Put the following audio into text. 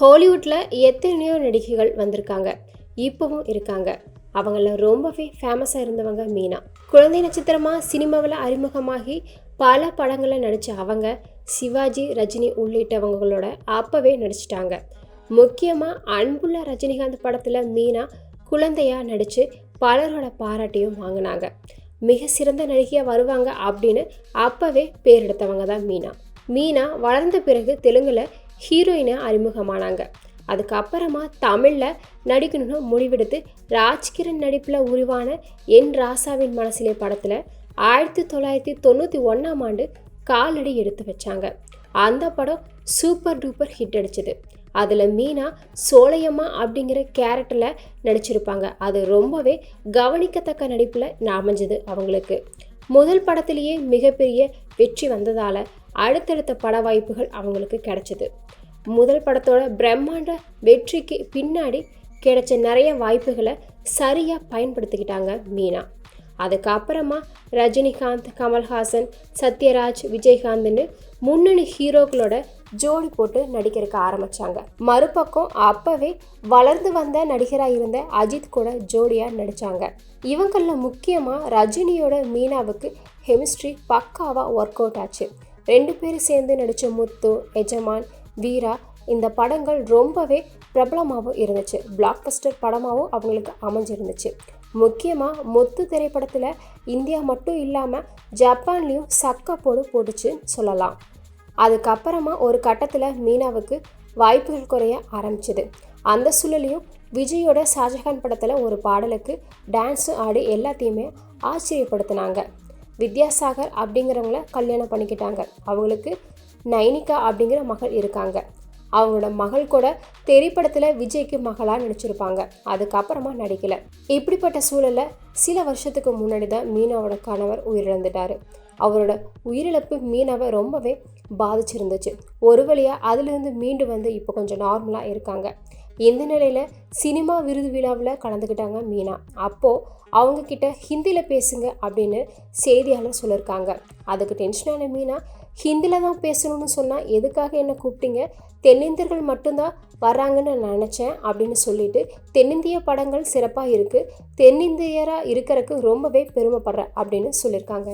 ஹாலிவுட்டில் எத்தனையோ நடிகைகள் வந்திருக்காங்க. இப்போவும் இருக்காங்க. அவங்கள ரொம்பவே ஃபேமஸாக இருந்தவங்க மீனா. குழந்தை நட்சத்திரமாக சினிமாவில் அறிமுகமாகி பல படங்களில் நடித்த அவங்க சிவாஜி ரஜினி உள்ளிட்டவங்களோட அப்போவே நடிச்சிட்டாங்க. முக்கியமாக அன்புள்ள ரஜினிகாந்த் படத்தில் மீனா குழந்தையாக நடித்து பலரோட பாராட்டையும் வாங்கினாங்க. மிக சிறந்த நடிகையாக வருவாங்க அப்படின்னு அப்போவே பேர் எடுத்தவங்க தான் மீனா. மீனா வளர்ந்த பிறகு தெலுங்கில் ஹீரோயினாக அறிமுகமானாங்க. அதுக்கப்புறமா தமிழில் நடிக்கணும்னு முடிவெடுத்து ராஜ்கிரண் நடிப்பில் உருவான என் ராசாவின் மனசிலே படத்தில் ஆயிரத்தி தொள்ளாயிரத்தி தொண்ணூற்றி ஒன்றாம் ஆண்டு காலடி எடுத்து வச்சாங்க. அந்த படம் சூப்பர் டூப்பர் ஹிட் அடிச்சது. அதில் மீனா சோலையம்மா அப்படிங்கிற கேரக்டரில் நடிச்சிருப்பாங்க. அது ரொம்பவே கவனிக்கத்தக்க நடிப்பில் அமைஞ்சது அவங்களுக்கு. முதல் படத்திலேயே மிகப்பெரிய வெற்றி வந்ததால் அடுத்தடுத்த பட வாய்ப்புகள் அவங்களுக்கு கிடைச்சிது. முதல் படத்தோட பிரம்மாண்ட வெற்றிக்கு பின்னாடி கிடைச்ச நிறைய வாய்ப்புகளை சரியாக பயன்படுத்திக்கிட்டாங்க மீனா. அதுக்கப்புறமா ரஜினிகாந்த் கமல்ஹாசன் சத்யராஜ் விஜயகாந்த்னு முன்னணி ஹீரோக்களோட ஜோடி போட்டு நடிக்கிறதுக்கு ஆரம்பித்தாங்க மறுபக்கம் அப்போவே வளர்ந்து வந்த நடிகராக இருந்த அஜித் கூட ஜோடியாக நடித்தாங்க இவங்களில் முக்கியமாக ரஜினியோட மீனாவுக்கு கெமிஸ்ட்ரி பக்காவாக ஒர்க் அவுட் ஆச்சு. ரெண்டு பேரும் சேர்ந்து நடித்த முத்து எஜமான் வீரா இந்த படங்கள் ரொம்பவே பிரபலமாகவும் இருந்துச்சு. பிளாக் பஸ்டர் படமாகவும் அவங்களுக்கு அமைஞ்சிருந்துச்சு. முக்கியமாக முத்து திரைப்படத்தில் இந்தியா மட்டும் இல்லாமல் ஜப்பான்லேயும் சக்க போடு போட்டுச்சுன்னு சொல்லலாம். அதுக்கப்புறமா ஒரு கட்டத்தில் மீனாவுக்கு வாய்ப்புகள் குறைய ஆரம்பிச்சது. அந்த சூழலையும் விஜயோட ஷாஜஹான் படத்தில் ஒரு பாடலுக்கு டான்ஸு ஆடி எல்லாத்தையுமே ஆச்சரியப்படுத்தினாங்க. வித்யாசாகர் அப்படிங்கிறவங்கள கல்யாணம் பண்ணிக்கிட்டாங்க. அவங்களுக்கு நைனிகா அப்படிங்கிற மகள் இருக்காங்க. அவங்களோட மகள் கூட திரைப்படத்தில் விஜய்க்கு மகளாக நடிச்சிருப்பாங்க. அதுக்கப்புறமா நடிக்கலை. இப்படிப்பட்ட சூழலில் சில வருஷத்துக்கு முன்னாடி தான் மீனாவோட கணவர் உயிரிழந்துட்டார். அவரோட உயிரிழப்பு மீனாவை ரொம்பவே பாதிச்சிருந்துச்சு. ஒரு வழியாக அதுலேருந்து மீண்டு வந்து இப்போ கொஞ்சம் நார்மலாக இருக்காங்க. இந்த நிலையில் சினிமா விருது விழாவில் கலந்துக்கிட்டாங்க மீனா. அப்போது அவங்கக்கிட்ட ஹிந்தியில் பேசுங்க அப்படின்னு செய்தியாளர் சொல்லியிருக்காங்க அதுக்கு டென்ஷனான மீனா ஹிந்தியில் தான் பேசணும்னு சொன்னால் எதுக்காக என்னை கூப்பிட்டீங்க? தென்னிந்தியர்கள் மட்டும்தான் வர்றாங்கன்னு நான் நினச்சேன் அப்படின்னு சொல்லிட்டு தென்னிந்திய படங்கள் சிறப்பாக இருக்குது தென்னிந்தியராக இருக்கிறதுக்கு ரொம்பவே பெருமைப்படுறேன் அப்படின்னு சொல்லியிருக்காங்க